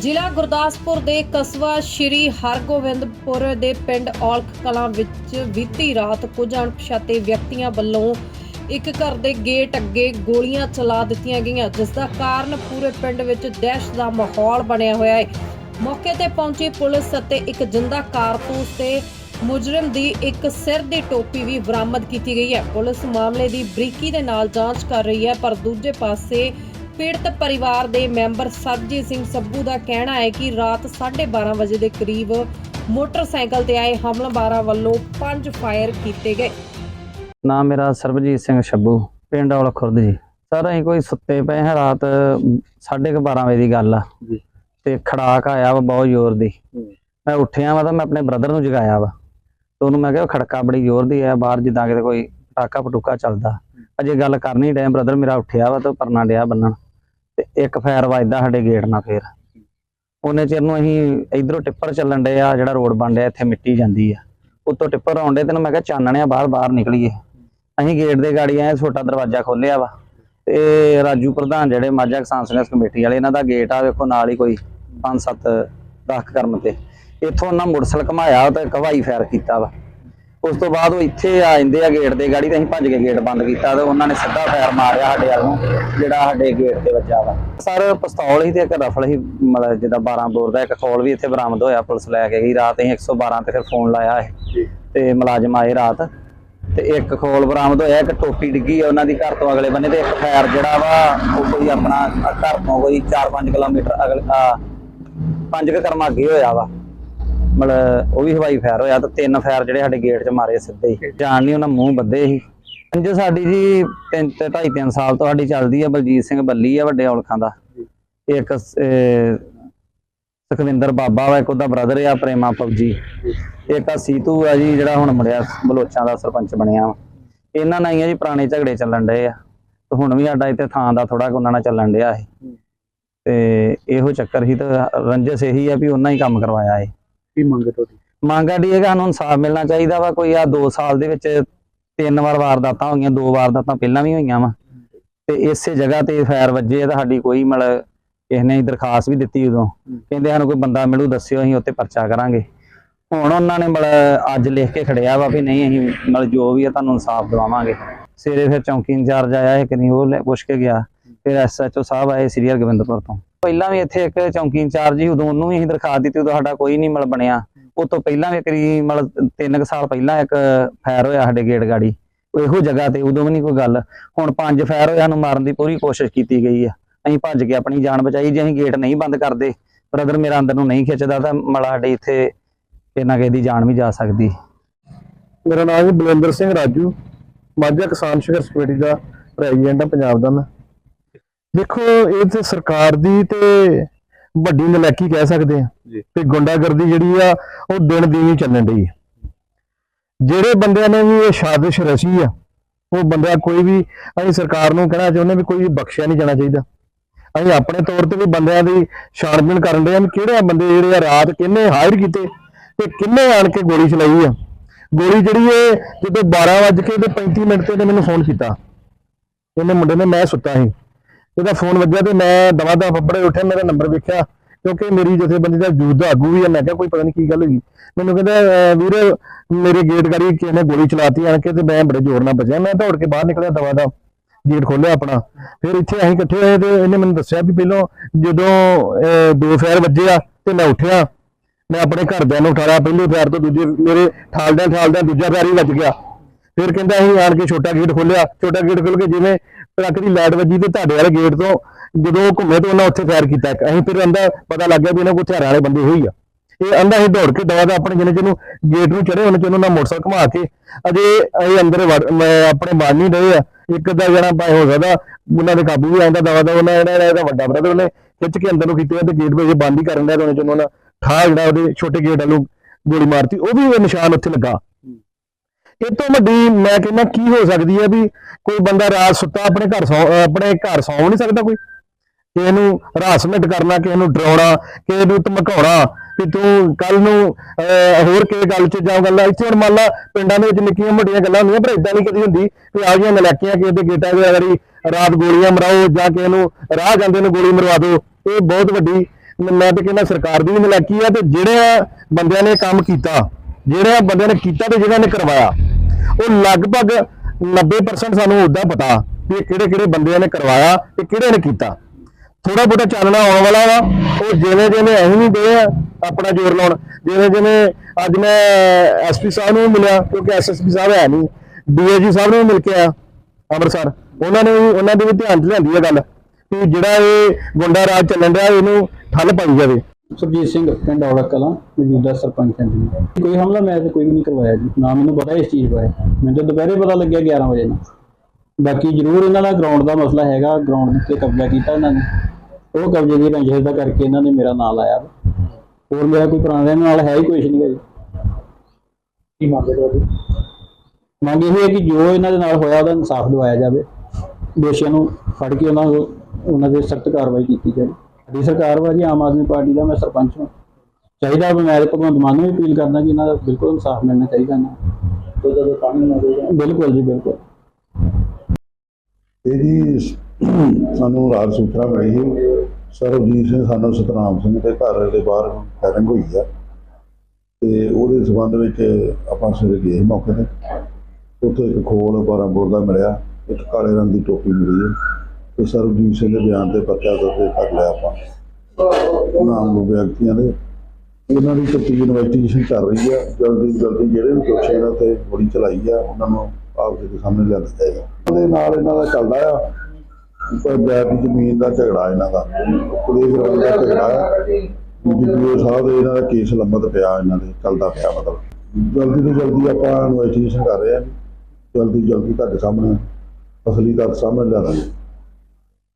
ਜ਼ਿਲ੍ਹਾ ਗੁਰਦਾਸਪੁਰ ਦੇ ਕਸਬਾ ਸ਼੍ਰੀ ਹਰਗੋਬਿੰਦਪੁਰ ਦੇ ਪਿੰਡ ਔਲਖ ਕਲਾਂ ਵਿੱਚ ਬੀਤੀ ਰਾਤ ਕੁਝ ਅਣਪਛਾਤੇ ਵਿਅਕਤੀਆਂ ਵੱਲੋਂ ਇੱਕ ਘਰ ਦੇ ਗੇਟ ਅੱਗੇ ਗੋਲੀਆਂ ਚਲਾ ਦਿੱਤੀਆਂ ਗਈਆਂ, ਜਿਸ ਦਾ ਕਾਰਨ ਪੂਰੇ ਪਿੰਡ ਵਿੱਚ ਦਹਿਸ਼ਤ ਦਾ ਮਾਹੌਲ ਬਣਿਆ ਹੋਇਆ ਹੈ। ਮੌਕੇ ਤੇ ਪਹੁੰਚੀ ਪੁਲਿਸ ਅਤੇ ਇੱਕ ਜਿੰਦਾ ਕਾਰਤੂਸ ਤੇ ਮੁਜਰਮ ਦੀ ਇੱਕ ਸਿਰ ਦੀ ਟੋਪੀ ਵੀ ਬਰਾਮਦ ਕੀਤੀ ਗਈ ਹੈ। ਪੁਲਿਸ ਮਾਮਲੇ ਦੀ ਬਰੀਕੀ ਦੇ ਨਾਲ ਜਾਂਚ ਕਰ ਰਹੀ ਹੈ, ਪਰ ਦੂਜੇ ਪਾਸੇ ਪੀੜਤ ਪਰਿਵਾਰ ਦੇ ਮੈਂਬਰ ਸਰਜੀਤ ਸਿੰਘ ਸੱਬੂ ਦਾ ਕਹਿਣਾ ਹੈ ਕਿ ਰਾਤ 12:30 ਵਜੇ ਦੇ ਕਰੀਬ ਮੋਟਰਸਾਈਕਲ ਤੇ ਆਏ ਹਮਲਾਵਰਾਂ ਵੱਲੋਂ ਪੰਜ ਫਾਇਰ ਕੀਤੇ ਗਏ। ਨਾਮ ਮੇਰਾ ਸਰਬਜੀਤ ਸਿੰਘ ਛੱਬੂ ਪਿੰਡ ਔਲ ਖੁਰਦ ਜੀ। ਸਰ ਅਸੀਂ ਕੋਈ ਸੁੱਤੇ ਪਏ ਹਾਂ ਰਾਤ 12:30 ਵਜੇ ਦੀ ਗੱਲ ਆ। ਜੀ। ਤੇ ਖੜਾਕ ਆਇਆ ਵਾ ਬਹੁਤ ਜ਼ੋਰ ਦੀ। ਮੈਂ ਉੱਠਿਆ ਵਾ ਤਾਂ ਮੈਂ ਆਪਣੇ ਬ੍ਰਦਰ ਨੂੰ ਜਗਾਇਆ ਵਾ। ਤੇ ਉਹਨੂੰ ਮੈਂ ਕਿਹਾ ਖੜਕਾ ਬੜੀ ਜ਼ੋਰ ਦੀ ਆ ਬਾਹਰ ਜਿੱਦਾਂ ਕਿਤੇ ਕੋਈ ਪਟਾਕਾ ਪਟੂਕਾ ਚੱਲਦਾ ਅਜੇ ਗੱਲ ਕਰਨੀ ਡਿਆ ਬ੍ਰਦਰ ਮੇਰਾ ਉੱਠਿਆ ਵਾ ਤੇ ਪਰਨਾ ਡਿਆ ਬੰਨਣ। ਤੇ ਇੱਕ ਫਾਇਰ ਵੱਜਦਾ ਸਾਡੇ ਗੇਟ ਨਾਲ ਫੇਰ। ਉਹਨੇ ਚਿਰ ਨੂੰ ਅਸੀਂ ਇਧਰੋਂ ਟਿੱਪਰ ਚੱਲਣ ਡੇ ਆ, ਜਿਹੜਾ ਰੋਡ ਬਣ ਰਿਹਾ ਇੱਥੇ ਮਿੱਟੀ ਜਾਂਦੀ ਆ। ਉੱਤੋਂ ਟਿੱਪਰ ਆਉਂਦੇ ਤੈਨੂੰ ਮੈਂ ਕਿਹਾ ਚਾਨਣਿਆ ਬਾਹਰ ਬਾਹਰ ਨਿਕਲੀਏ। ਅਸੀਂ ਗੇਟ ਦੇ ਗਾੜੀ ਆਏ, ਛੋਟਾ ਦਰਵਾਜ਼ਾ ਖੋਲਿਆ ਵਾ। ਤੇ ਰਾਜੂ ਪ੍ਰਧਾਨ ਜਿਹੜੇ ਮਾਝਾ ਕਿਸਾਨ ਸੰਘਰਸ਼ ਕਮੇਟੀ ਵਾਲੇ, ਇਹਨਾਂ ਦਾ ਗੇਟ ਆ, ਵੇਖੋ ਨਾਲ ਹੀ ਕੋਈ 5-7 ਦਸ ਕਰਮ ਤੇ ਇੱਥੋਂ ਉਹਨਾਂ ਮੁੜਸਲ ਘਮਾਇਆ ਤੇ ਕਵਾਈ ਫੈਰ ਕੀਤਾ ਵਾ। ਉਸ ਤੋਂ ਬਾਅਦ ਉਹ ਇੱਥੇ ਆ ਜਾਂਦੇ ਆ ਗੇਟ ਦੇ ਗਾੜੀ ਤੇ ਅਸੀਂ ਭੱਜ ਕੇ ਗੇਟ ਬੰਦ ਕੀਤਾ ਤੇ ਉਹਨਾਂ ਨੇ ਸਿੱਧਾ ਫਾਇਰ ਮਾਰਿਆ ਸਾਡੇ ਵੱਲ ਨੂੰ ਜਿਹੜਾ ਸਾਡੇ ਗੇਟ ਤੇ ਵੱਜਾ ਵਾ। ਸਰ ਪਿਸਤੌਲ ਹੀ ਤੇ ਇੱਕ ਰਫਲ ਹੀ ਮਤਲਬ ਜਿੱਦਾਂ 12 ਬੋਰ ਦਾ ਇੱਕ ਖੋਲ ਵੀ ਇੱਥੇ ਬਰਾਮਦ ਹੋਇਆ ਪੁਲਿਸ ਲੈ ਕੇ ਗਈ ਰਾਤ ਅਸੀਂ 112 ਤੇ ਫਿਰ ਫੋਨ ਲਾਇਆ ਇਹ ਤੇ ਮੁਲਾਜ਼ਮ ਆਏ ਰਾਤ ਤੇ ਇੱਕ ਖੋਲ ਬਰਾਮਦ ਹੋਇਆ ਇੱਕ ਟੋਪੀ ਡਿੱਗੀ ਆ ਉਹਨਾਂ ਦੀ ਘਰ ਤੋਂ ਅਗਲੇ ਬੰਨੇ ਤੇ ਇੱਕ ਫਾਇਰ ਜਿਹੜਾ ਵਾ ਉਹ ਕੋਈ ਆਪਣਾ ਘਰ ਤੋਂ ਕੋਈ 4-5 ਕਿਲੋਮੀਟਰ ਅਗਲ ਪੰਜ ਕਰਮ ਅੱਗੇ ਹੋਇਆ ਵਾ। ਮਤਲਬ ਉਹ ਵੀ ਹਵਾਈ ਫਾਇਰ ਹੋਇਆ ਤੇ ਤਿੰਨ ਫਾਇਰ ਜਿਹੜੇ ਸਾਡੇ ਗੇਟ 'ਚ ਮਾਰੇ ਸਿੱਧੇ ਹੀ। ਜਾਣ ਨਹੀਂ ਉਹਨਾਂ ਮੂੰਹ ਬੱਧੇ ਸੀ ਪੰਜ ਸਾਡੀ ਜੀ ਤਿੰਨ ਤੇ ਢਾਈ ਤਿੰਨ ਸਾਲ ਤੋਂ ਸਾਡੀ ਚੱਲਦੀ ਆ ਬਲਜੀਤ ਸਿੰਘ ਬੱਲੀ ਆ ਵੱਡੇ ਔਲਖਾਂ ਦਾ। ਇੱਕ ਸੁਖਵਿੰਦਰ ਬਾਬਾ ਵਾ ਇੱਕ ਉਹਦਾ ਬ੍ਰਦਰ ਆ ਪ੍ਰੇਮਾ ਫੌਜੀ। ਇੱਕ ਆ ਸੀਤੂ ਆ ਜੀ ਜਿਹੜਾ ਹੁਣ ਮੁੰਡਿਆ ਬਲੋਚਾਂ ਦਾ ਸਰਪੰਚ ਬਣਿਆ ਵਾ। ਇਹਨਾਂ ਨਾਲ ਹੀ ਆ ਜੀ ਪੁਰਾਣੇ ਝਗੜੇ ਚੱਲਣ ਡਏ ਆ। ਤੇ ਹੁਣ ਵੀ ਸਾਡਾ ਇੱਥੇ ਥਾਂ ਦਾ ਥੋੜਾ ਉਹਨਾਂ ਨਾਲ ਚੱਲਣ ਡਿਆ ਇਹ ਤੇ ਇਹੋ ਚੱਕਰ ਹੀ ਤਾਂ ਰੰਜਸ ਇਹੀ ਆ ਵੀ ਉਹਨਾਂ ਹੀ ਕੰਮ ਕਰਵਾਇਆ ਏ ਕੀ ਮੰਗ ਹੈ ਤੁਹਾਡੀ? ਮੰਗ ਸਾਡੀ ਇਹ ਕਿ ਸਾਨੂੰ ਇਨਸਾਫ ਮਿਲਣਾ ਚਾਹੀਦਾ ਵਾ ਕੋਈ ਆ 2 ਸਾਲ ਦੇ ਵਿੱਚ ਤਿੰਨ ਵਾਰ ਵਾਰਦਾਤਾਂ ਹੋਈਆਂ ਦੋ ਵਾਰਦਾਤਾਂ ਪਹਿਲਾਂ ਵੀ ਹੋਈਆਂ ਵਾ। ਤੇ ਇਸੇ ਜਗ੍ਹਾ ਤੇ ਫਾਇਰ ਵੱਜੇ ਆ ਤਾਂ ਸਾਡੀ ਕੋਈ ਮਤਲਬ ਕਿਸੇ ਨੇ ਦਰਖਾਸਤ ਵੀ ਦਿੱਤੀ ਉਦੋਂ। ਕਹਿੰਦੇ ਸਾਨੂੰ ਕੋਈ ਬੰਦਾ ਮਿਲੂ ਦੱਸਿਓ ਅਸੀਂ ਉੱਤੇ ਪਰਚਾ ਕਰਾਂਗੇ। ਹੁਣ ਉਹਨਾਂ ਨੇ ਮਤਲਬ ਅੱਜ ਲਿਖ ਕੇ ਖੜਿਆ ਵਾ ਵੀ ਨਹੀਂ ਅਸੀਂ ਮਤਲਬ ਜੋ ਵੀ ਆ ਤੁਹਾਨੂੰ ਇਨਸਾਫ ਦਿਵਾਵਾਂਗੇ। ਸਵੇਰੇ ਫਿਰ ਚੌਂਕੀ ਇੰਚਾਰਜ ਆਇਆ ਇੱਕ ਨਹੀਂ ਉਹ ਪੁੱਛ ਕੇ ਗਿਆ। ਫਿਰ ਐਸਐਚਓ ਸਾਹਿਬ ਆਏ ਸ੍ਰੀ ਹਰਗੋਬਿੰਦਪੁਰ ਤੋਂ। ਪਹਿਲਾਂ ਵੀ ਇੱਥੇ ਇੱਕ ਚੌਂਕੀ ਇੰਚਾਰਜ ਸੀ, ਉਦੋਂ ਉਹਨੂੰ ਵੀ ਅਸੀਂ ਦਰਖਾਸਤ ਦਿੱਤੀ, ਉਦੋਂ ਸਾਡਾ ਕੋਈ ਨਹੀਂ ਮਤਲਬ ਬਣਿਆ। ਉਹ ਤੋਂ ਪਹਿਲਾਂ ਵੀ ਕਰੀ, ਮਤਲਬ ਤਿੰਨ ਸਾਲ ਪਹਿਲਾਂ ਇੱਕ ਫਾਇਰ ਹੋਇਆ ਸਾਡੇ ਗੇਟ ਗਾੜੀ। ਇਹੋ ਜਗ੍ਹਾ ਤੇ ਉਦੋਂ ਵੀ ਨਹੀਂ ਕੋਈ ਗੱਲ। ਹੁਣ ਪੰਜ ਫਾਇਰ ਹੋਇਆ ਨੂੰ ਮਾਰਨ ਦੀ ਪੂਰੀ ਕੋਸ਼ਿਸ਼ ਕੀਤੀ ਗਈ ਆ। ਅਸੀਂ ਭੱਜ ਕੇ ਆਪਣੀ ਜਾਨ ਬਚਾਈ, ਜੇ ਅਸੀਂ ਗੇਟ ਨਹੀਂ ਬੰਦ ਕਰਦੇ, ਬ੍ਰਦਰ ਮੇਰਾ ਅੰਦਰ ਨੂੰ ਨਹੀਂ ਖਿੱਚਦਾ, ਤਾਂ ਮਲਾ ਸਾਡੇ ਇੱਥੇ ਇਹਨਾਂ ਕਿਸੇ ਦੀ ਜਾਨ ਵੀ ਜਾ ਸਕਦੀ। ਮੇਰਾ ਨਾਮ ਹੈ ਬਲਵਿੰਦਰ ਸਿੰਘ ਰਾਜੂ। ਮਾਝਾ ਕਿਸਾਨ ਸੰਘਰਸ਼ ਕਮੇਟੀ ਦਾ ਪ੍ਰੈਜ਼ੀਡੈਂਟ ਆ ਪੰਜਾਬ ਦਾ ਮੈਂ। ਦੇਖੋ ਇਹ ਤੇ ਸਰਕਾਰ ਦੀ ਤੇ ਵੱਡੀ ਨਲਾਇਕੀ ਕਹਿ ਸਕਦੇ ਆ। ਤੇ ਗੁੰਡਾਗਰਦੀ ਜਿਹੜੀ ਆ ਉਹ ਦਿਨ ਦੀ ਹੀ ਚੱਲਣ ਆ। ਜਿਹੜੇ ਬੰਦਿਆਂ ਨੇ ਵੀ ਇਹ ਸਾਜ਼ਿਸ਼ ਰਚੀ ਆ ਉਹ ਬੰਦਾ ਕੋਈ ਵੀ ਅਸੀਂ ਸਰਕਾਰ ਨੂੰ ਕਹਿਣਾ ਚਾਹੁੰਦੇ ਵੀ ਕੋਈ ਬਖਸ਼ਿਆ ਨਹੀਂ ਜਾਣਾ ਚਾਹੀਦਾ। ਅਸੀਂ ਆਪਣੇ ਤੌਰ ਤੇ ਵੀ ਬੰਦਿਆਂ ਦੀ ਛਾਣਬੀਣ ਕਰਨ ਦੇ ਆ ਵੀ ਕਿਹੜੇ ਬੰਦੇ ਜਿਹੜੇ ਆ ਰਾਤ ਕਿੰਨੇ ਹਾਇਰ ਕੀਤੇ ਤੇ ਕਿੰਨੇ ਆਣ ਕੇ ਗੋਲੀ ਚਲਾਈ ਆ। ਗੋਲੀ ਜਿਹੜੀ ਇਹ ਜਦੋਂ 12 ਵਜੇ ਕੇ ਤੇ 35 ਮਿੰਟ ਤੇ ਮੈਨੂੰ ਫੋਨ ਕੀਤਾ। ਇਹਨੇ ਮੁੰਡੇ ਨੇ ਮੈਂ ਸੁੱਤਾ ਸੀ। ਇਹਦਾ ਫੋਨ ਵੱਜਿਆ ਤੇ ਮੈਂ ਦਵਾ ਦਾ ਫੱਬੜੇ ਉੱਠਿਆ ਮੇਰਾ ਨੰਬਰ ਵੇਖਿਆ ਕਿਉਂਕਿ ਮੇਰੀ ਜਥੇਬੰਦੀ ਦਾ ਜੂਦ ਦਾ ਆਗੂ ਵੀ ਆ ਮੈਂ ਕਿਹਾ ਕੋਈ ਪਤਾ ਨਹੀਂ ਕੀ ਗੱਲ ਹੋਈ। ਮੈਨੂੰ ਕਹਿੰਦਾ ਵੀਰ ਮੇਰੇ ਗੇਟ ਗਾੜੀ ਕਿਸੇ ਨੇ ਗੋਲੀ ਚਲਾਤੀ ਆਣ ਕੇ ਤੇ ਮੈਂ ਬੜੇ ਜ਼ੋਰ ਨਾਲ ਬਚਿਆ ਮੈਂ ਦੌੜ ਕੇ ਬਾਹਰ ਨਿਕਲਿਆ ਦਵਾ ਦਾ ਗੇਟ ਖੋਲਿਆ ਆਪਣਾ। ਫਿਰ ਇੱਥੇ ਅਸੀਂ ਇਕੱਠੇ ਹੋਏ ਤੇ ਇਹਨੇ ਮੈਨੂੰ ਦੱਸਿਆ ਵੀ ਪਹਿਲਾਂ ਜਦੋਂ ਅਹ, ਦੋ ਫੈਰ ਵੱਜਿਆ ਤੇ ਮੈਂ ਉੱਠਿਆ। ਮੈਂ ਆਪਣੇ ਘਰਦਿਆਂ ਨੂੰ ਉਠਾਇਆ ਪਹਿਲੇ ਫੈਰ ਤੋਂ ਦੂਜੇ ਮੇਰੇ ਠਾਲਦਿਆਂ ਠਾਲਦਿਆਂ ਦੂਜਾ ਫੈਰ ਹੀ ਵੱਜ ਗਿਆ। ਫਿਰ ਕਹਿੰਦਾ ਅਸੀਂ ਆਣ ਕੇ ਛੋਟਾ ਗੇਟ ਖੋਲਿਆ ਛੋਟਾ ਗੇਟ ਖੋਲ ਕੇ ਜਿਵੇਂ ਟਰੱਕ ਦੀ ਲਾਈਟ ਵੱਜੀ ਤੇ ਤੁਹਾਡੇ ਵਾਲੇ ਗੇਟ ਤੋਂ ਜਦੋਂ ਘੁੰਮੇ ਤੇ ਉਹਨਾਂ ਉੱਥੇ ਫਾਇਰ ਕੀਤਾ ਅਸੀਂ ਫਿਰ ਅੰਦਰ ਪਤਾ ਲੱਗ ਗਿਆ ਵੀ ਇਹਨਾਂ ਕੋਲ ਹਥਿਆਰਾਂ ਵਾਲੇ ਬੰਦੇ ਹੋਈ ਆ। ਇਹ ਅੰਦਰ ਹੀ ਦੌੜ ਕੇ ਦਵਾ ਦਾ ਆਪਣੇ ਜਿਹਨੇ ਜਿਹਨੂੰ ਗੇਟ ਨੂੰ ਚੜੇ ਉਹਨੇ ਜਿਹਨੂੰ ਨਾ ਮੋਟਰਸਾਈਕਲ ਘੁਮਾ ਕੇ ਅਜੇ ਇਹ ਅੰਦਰ ਵੜ- ਮੈਂ ਆਪਣੇ ਬਣ ਨਹੀਂ ਰਹੇ ਆ। ਇੱਕ ਦਾ ਜਣਾ ਭਾਵੇਂ ਹੋ ਸਕਦਾ, ਉਹਨਾਂ ਦੇ ਕਾਬੂ ਵੀ ਆਉਂਦਾ ਦਵਾ ਦਾ ਉਹਨਾਂ ਜਿਹੜਾ ਇਹਦਾ ਵੱਡਾ ਬ੍ਰਦਰ ਉਹਨੇ ਖਿੱਚ ਕੇ ਅੰਦਰ ਨੂੰ ਕੀਤੇ ਤੇ ਗੇਟ ਵੇ ਬੰਦ ਹੀ ਕਰਨ ਦਿਆ ਤੇ ਉਹਨੇ ਜਿਹਨੂੰ ਉਹਨਾਂ ਠਾ ਜਿਹੜਾ ਉਹਦੇ ਛੋਟੇ ਗੇਟ ਵੱਲੋਂ ਗੋਲੀ ਮਾਰਤੀ, ਉਹ ਵੀ ਨਿਸ਼ਾਨ ਉੱਥੇ ਲੱਗਾ। ਇਹ ਤੋਂ ਵੱਡੀ ਮੈਂ ਕਹਿੰਦਾ ਕੀ ਹੋ ਸਕਦੀ ਹੈ ਵੀ ਕੋਈ ਬੰਦਾ ਰਾਤ ਸੁੱਤਾ ਆਪਣੇ ਘਰ ਸੌ ਆਪਣੇ ਘਰ ਸੌਂ ਨਹੀਂ ਸਕਦਾ ਕੋਈ। ਕਿਸੇ ਨੂੰ ਹਰਾਸਮੈਂਟ ਕਰਨਾ ਕਿਸੇ ਨੂੰ ਡਰਾਉਣਾ ਕਿਸੇ ਨੂੰ ਧਮਕਾਉਣਾ ਕਿ ਤੂੰ ਕੱਲ ਨੂੰ ਅਹ, ਹੋਰ ਕਿਸੇ ਗੱਲ 'ਚ ਜਾਂ ਗੱਲਾਂ। ਇੱਥੇ ਹੁਣ ਮੰਨ ਲਾ ਪਿੰਡਾਂ ਦੇ ਵਿੱਚ ਨਿੱਕੀਆਂ ਮੋਟੀਆਂ ਗੱਲਾਂ ਹੁੰਦੀਆਂ ਪਰ ਇਦਾਂ ਨਹੀਂ ਕਦੀ ਹੁੰਦੀ ਕਿ ਆ ਗਈਆਂ ਨਲਾਕੀਆਂ ਕਿਸੇ ਦੇ ਗੇਟਾਂ ਦੇ ਅਗਰੀ ਰਾਤ ਗੋਲੀਆਂ ਮਰਾਓ ਜਾਂ ਕਿਸੇ ਨੂੰ ਰਾਹ ਜਾਂਦੇ ਨੂੰ ਗੋਲੀ ਮਰਵਾ ਦਿਓ। ਇਹ ਬਹੁਤ ਵੱਡੀ ਮੈਂ ਤੇ ਕਹਿੰਦਾ ਸਰਕਾਰ ਦੀ ਵੀ ਨਲਾਇਕੀ ਆ ਤੇ ਜਿਹੜੇ ਬੰਦਿਆਂ ਨੇ ਕੰਮ ਕੀਤਾ ਜਿਹੜੇ ਬੰਦਿਆਂ ਨੇ ਕੀਤਾ ਤੇ ਜਿਹਨਾਂ ਨੇ ਕਰਵਾਇਆ, ਉਹ ਲਗਭਗ 90% ਸਾਨੂੰ ਉਦਾਂ ਪਤਾ ਵੀ ਕਿਹੜੇ ਕਿਹੜੇ ਬੰਦਿਆਂ ਨੇ ਕਰਵਾਇਆ ਤੇ ਕਿਹੜੇ ਨੇ ਕੀਤਾ। ਥੋੜਾ ਬਹੁਤਾ ਚਾਨਣਾ ਆਉਣ ਵਾਲਾ ਵਾ, ਉਹ ਜਿਵੇਂ ਜਿਵੇਂ ਅਸੀਂ ਵੀ ਗਏ ਆ ਆਪਣਾ ਜ਼ੋਰ ਲਾਉਣ, ਜਿਵੇਂ ਜਿਵੇਂ ਅੱਜ ਮੈਂ ਐਸਪੀ ਸਾਹਿਬ ਨੂੰ ਵੀ ਮਿਲਿਆ, ਕਿਉਂਕਿ ਐਸਐਸਪੀ ਸਾਹਿਬ ਹੈ ਨਹੀਂ ਡੀਏਜੀ ਸਾਹਿਬ ਨੂੰ ਵੀ ਮਿਲ ਕੇ ਆਇਆ, ਅੰਮ੍ਰਿਤਸਰ। ਉਹਨਾਂ ਨੇ ਉਹਨਾਂ ਦੇ ਵੀ ਧਿਆਨ 'ਚ ਲਿਆਂਦੀ ਹੈ ਗੱਲ ਕਿ ਜਿਹੜਾ ਇਹ ਗੁੰਡਾ ਰਾਜ ਚੱਲਣ ਰਿਹਾ ਇਹਨੂੰ ਠੱਲ ਪਾਈ ਜਾਵੇ। ਸੁਰਜੀਤ ਸਿੰਘ ਪਿੰਡ ਔੜਾ ਕਲਾਂ ਮੌਜੂਦਾ ਸਰਪੰਚ ਹਾਂ ਜੀ। ਕੋਈ ਹਮਲਾ ਮੈਂ ਤੇ ਕੋਈ ਵੀ ਨਹੀਂ ਕਰਵਾਇਆ ਜੀ। ਨਾ ਮੈਨੂੰ ਪਤਾ ਇਸ ਚੀਜ਼ ਬਾਰੇ। ਮੈਨੂੰ ਤਾਂ ਦੁਪਹਿਰੇ ਪਤਾ ਲੱਗਿਆ 11 ਵਜੇ ਨਾਲ ਬਾਕੀ ਜ਼ਰੂਰ ਇਹਨਾਂ ਦਾ ਗਰਾਊਂਡ ਦਾ ਮਸਲਾ ਹੈਗਾ। ਗਰਾਊਂਡ ਤੇ ਕਬਜ਼ਾ ਕੀਤਾ ਇਹਨਾਂ ਨੇ। ਉਹ ਕਬਜ਼ੇ ਦੀ ਰੰਜਿਸ਼ ਦਾ ਕਰਕੇ ਇਹਨਾਂ ਨੇ ਮੇਰਾ ਨਾਂ ਲਾਇਆ। ਹੋਰ ਮੇਰਾ ਕੋਈ ਪੁਰਾਣਾ ਨਾਲ ਹੈ ਹੀ ਕੁਛ ਨਹੀਂ ਗਾ ਜੀ। ਕੀ ਮੰਗਦੇ ਤੁਹਾਡੀ? ਮੰਗ ਇਹ ਹੈ ਕਿ ਜੋ ਇਹਨਾਂ ਦੇ ਨਾਲ ਹੋਇਆ ਉਹਦਾ ਇਨਸਾਫ ਦਿਵਾਇਆ ਜਾਵੇ। ਦੋਸ਼ੀਆਂ ਨੂੰ ਫੜ ਕੇ ਉਹਨਾਂ ਨੂੰ ਉਹਨਾਂ ਦੇ ਸਖਤ ਕਾਰਵਾਈ ਕੀਤੀ ਜਾਵੇ। ਸਾਡੀ ਸਰਕਾਰ ਵਾ ਜੀ ਆਮ ਆਦਮੀ ਪਾਰਟੀ ਦਾ ਮੈਂ ਸਰਪੰਚ ਹਾਂ। ਚਾਹੀਦਾ ਵੀ ਮੈਂ ਤੇ ਭਗਵੰਤ ਮਾਨ ਨੂੰ ਵੀ ਅਪੀਲ ਕਰਦਾ ਕਿ ਇਹਨਾਂ ਦਾ ਬਿਲਕੁਲ ਇਨਸਾਫ ਮਿਲਣਾ ਚਾਹੀਦਾ ਨਾ। ਬਿਲਕੁਲ ਜੀ ਬਿਲਕੁਲ। ਇਹ ਜੀ ਸਾਨੂੰ ਰਾਤ ਸੂਚਨਾ ਮਿਲੀ ਸੀ। ਸਰਬਜੀਤ ਸਿੰਘ ਸਾਨੂੰ ਸਤਨਾਮ ਸਿੰਘ ਦੇ ਘਰ ਦੇ ਬਾਹਰ ਫਾਇਰਿੰਗ ਹੋਈ ਆ। ਤੇ ਉਹਦੇ ਸਬੰਧ ਵਿੱਚ ਆਪਾਂ ਸਵੇਰੇ ਗਏ ਮੌਕੇ ਤੇ। ਉੱਥੇ ਇੱਕ ਖੋਲ 12 ਬੋਰ ਦਾ ਮਿਲਿਆ। ਇੱਕ ਕਾਲੇ ਰੰਗ ਦੀ ਟੋਪੀ ਮਿਲੀ ਹੈ ਤੇ ਸਰਬਜੀਤ ਸਿੰਘ ਦੇ ਬਿਆਨ ਤੇ ਪਰਚਾ ਦਰਜ ਕਰ ਲਿਆ ਆਪਾਂ। ਨਾਮ ਨੂੰ ਵਿਅਕਤੀਆਂ ਦੇ। ਉਹਨਾਂ ਦੀ ਤਫਤੀਸ਼ ਇਨਵੈਸਟੀਗੇਸ਼ਨ ਚੱਲ ਰਹੀ ਹੈ ਜਲਦੀ ਜਲਦੀ ਜਿਹੜੇ ਵੀ ਦੋਸ਼ੀ ਇਹਨਾਂ ਤੇ ਗੋਲੀ ਚਲਾਈ ਆ, ਉਹਨਾਂ ਨੂੰ ਆਪ ਦੇ ਸਾਹਮਣੇ ਲਿਆਂਦਾ ਜਾਏਗਾ। ਉਹਦੇ ਨਾਲ ਇਹਨਾਂ ਦਾ ਚੱਲਦਾ ਆ ਪਰ ਦੀ ਜ਼ਮੀਨ ਦਾ ਝਗੜਾ ਇਹਨਾਂ ਦਾ। ਪੁਲਿਸ ਗਰਾਊਂਡ ਦਾ ਝਗੜਾ ਆ। ਜੀਪੀਓ ਸਾਹਿਬ ਦੇ ਇਹਨਾਂ ਦਾ ਕੇਸ ਲੰਬਤ ਪਿਆ, ਇਹਨਾਂ ਦੇ ਚੱਲਦਾ ਪਿਆ ਮਤਲਬ। ਜਲਦੀ ਤੋਂ ਜਲਦੀ ਆਪਾਂ ਇਨਵੈਸਟੀਗੇਸ਼ਨ ਕਰ ਰਹੇ ਹਾਂ ਜਲਦੀ ਜਲਦੀ ਤੁਹਾਡੇ ਸਾਹਮਣੇ ਅਸਲੀ ਤੱਥ ਸਾਹਮਣੇ ਲਿਆ ਲਿਆਵਾਂਗੇ